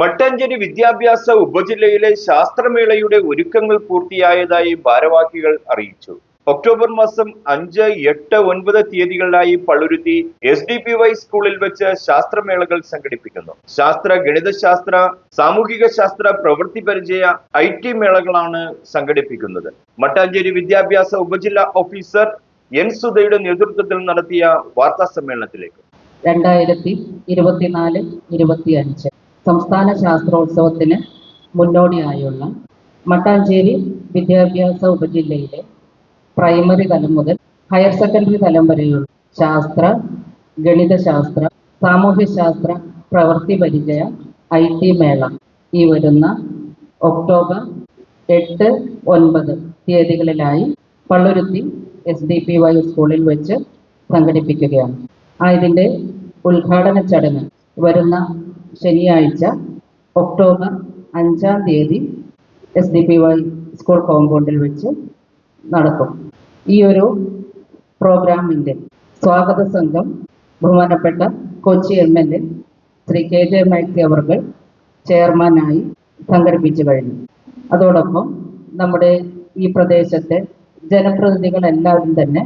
മട്ടാഞ്ചേരി വിദ്യാഭ്യാസ ഉപജില്ലയിലെ ശാസ്ത്രമേളയുടെ ഒരുക്കങ്ങൾ പൂർത്തിയായതായി ഭാരവാഹികൾ അറിയിച്ചു. ഒക്ടോബർ മാസം അഞ്ച് എട്ട് ഒൻപത് തീയതികളിലായി Palluruthy S D P Y സ്കൂളിൽ വെച്ച് ശാസ്ത്രമേളകൾ സംഘടിപ്പിക്കുന്നു. ശാസ്ത്ര ഗണിതശാസ്ത്ര സാമൂഹിക ശാസ്ത്ര പ്രവൃത്തി പരിചയ ഐ ടി മേളകളാണ് സംഘടിപ്പിക്കുന്നത്. മട്ടാഞ്ചേരി വിദ്യാഭ്യാസ ഉപജില്ലാ ഓഫീസർ എൻ സുധയുടെ നേതൃത്വത്തിൽ നടത്തിയ വാർത്താ സമ്മേളനത്തിലേക്ക് രണ്ടായിരത്തി ഇരുപത്തിനാല് ഇരുപത്തിയഞ്ച്. സംസ്ഥാന ശാസ്ത്രോത്സവത്തിന് മുന്നോടിയായുള്ള മട്ടാഞ്ചേരി വിദ്യാഭ്യാസ ഉപജില്ലയിലെ പ്രൈമറി തലം മുതൽ ഹയർ സെക്കൻഡറി തലം വരെയുള്ള ശാസ്ത്ര ഗണിതശാസ്ത്ര സാമൂഹ്യശാസ്ത്ര പ്രവൃത്തി പരിചയ ഐ ടി മേള ഈ വരുന്ന ഒക്ടോബർ എട്ട് ഒൻപത് തീയതികളിലായി Palluruthy S D P Y സ്കൂളിൽ വെച്ച് സംഘടിപ്പിക്കുകയാണ്. ആ ഇതിന്റെ ഉദ്ഘാടന ചടങ്ങ് വരുന്ന ശനിയാഴ്ച ഒക്ടോബർ അഞ്ചാം തീയതി S D P Y school കോമ്പൗണ്ടിൽ വെച്ച് നടക്കും. ഈ ഒരു പ്രോഗ്രാമിന്റെ സ്വാഗത സംഘം ബഹുമാനപ്പെട്ട Kochi M L A Shri K J Maxi അവർകൾ ചെയർമാനായി സംഘടിപ്പിച്ചു കഴിഞ്ഞു. അതോടൊപ്പം നമ്മുടെ ഈ പ്രദേശത്തെ ജനപ്രതിനിധികളെല്ലാവരും തന്നെ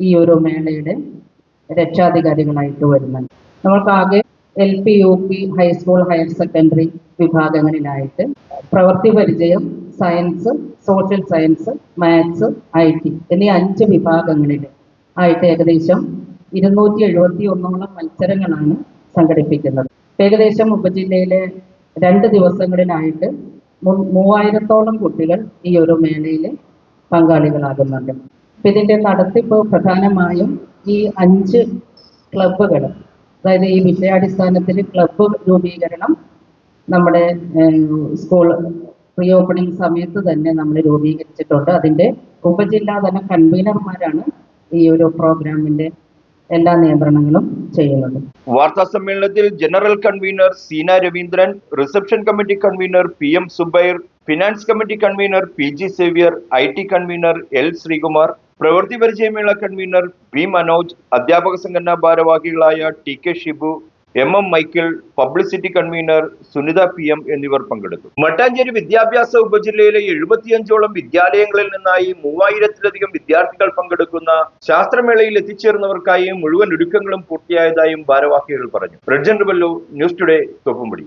ഈ ഒരു മേളയുടെ രക്ഷാധികാരികളായിട്ട് വരുന്നുണ്ട്. നമ്മൾക്കാകെ L P U P high school higher secondary വിഭാഗങ്ങളിലായിട്ട് പ്രവൃത്തി പരിചയം science social science maths I T എന്നീ അഞ്ച് വിഭാഗങ്ങളിൽ ആയിട്ട് ഏകദേശം ഇരുന്നൂറ്റി എഴുപത്തി ഒന്നോളം മത്സരങ്ങളാണ് സംഘടിപ്പിക്കുന്നത്. ഏകദേശം ഉപജില്ലയിലെ രണ്ട് ദിവസങ്ങളിലായിട്ട് മൂവായിരത്തോളം കുട്ടികൾ ഈ ഒരു മേളയിൽ പങ്കാളികളാകുന്നുണ്ട്. ഇതിന്റെ നടത്തിപ്പ് പ്രധാനമായും ഈ അഞ്ച് ക്ലബ്ബുകൾ അതായത് ഈ വിഷയാടിസ്ഥാനത്തിൽ ക്ലബ്ബ് രൂപീകരണം നമ്മുടെ സ്കൂൾ പ്രീ ഓപ്പണിംഗ് സമയത്ത് തന്നെ നമ്മൾ രൂപീകരിച്ചിട്ടുണ്ട്. അതിന്റെ ഉപജില്ലാതല കൺവീനർമാരാണ് ഈ ഒരു പ്രോഗ്രാമിന്റെ എല്ലാ നിയന്ത്രണങ്ങളും ചെയ്യുന്നത്. വാർത്താ സമ്മേളനത്തിൽ general convener Seena Raveendran reception committee convener P M Zubair finance committee convener P G Xavier I T convener L Sreekumar പ്രവൃത്തി പരിചയമേള കൺവീനർ ബി മനോജ് അധ്യാപക സംഘടനാ ഭാരവാഹികളായ T K Shibu M M Michael publicity convener Sunitha P M എന്നിവർ പങ്കെടുത്തു. മട്ടാഞ്ചേരി വിദ്യാഭ്യാസ ഉപജില്ലയിലെ എഴുപത്തിയഞ്ചോളം വിദ്യാലയങ്ങളിൽ നിന്നായി മൂവായിരത്തിലധികം വിദ്യാർത്ഥികൾ പങ്കെടുക്കുന്ന ശാസ്ത്രമേളയിൽ എത്തിച്ചേർന്നവർക്കായി മുഴുവൻ ഒരുക്കങ്ങളും പൂർത്തിയായതായും ഭാരവാഹികൾ പറഞ്ഞു. Red rebel news today Thoppumpady.